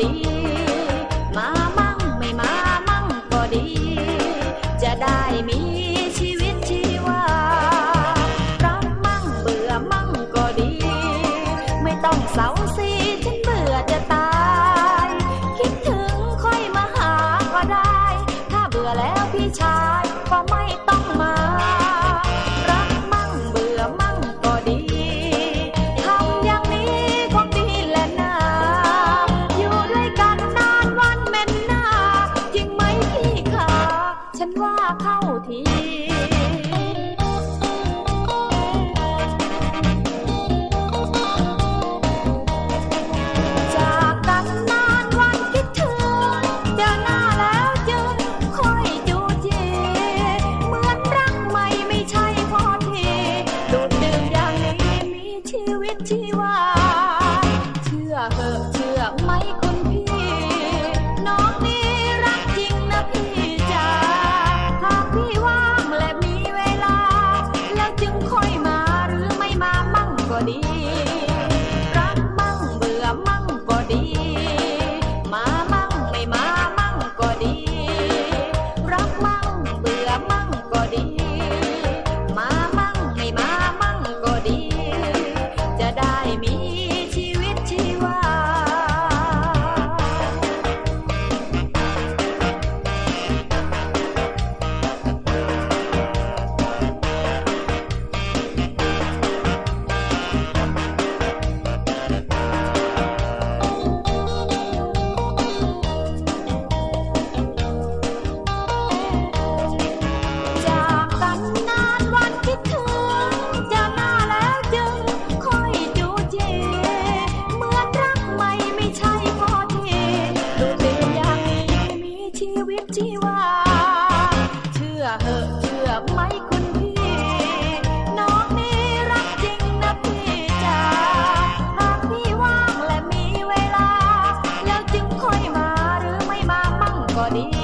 ดี มามั่งไม่มามั่งก็ดี จะได้มีชีวิตชีวารำมั่งเบื่อมั่งก็ดี ไม่ต้องเศร้าสิฉันเบื่อจะตาย คิดถึงค่อยมาหาก็ได้ ถ้าเบื่อแล้ว 希望。Bobby.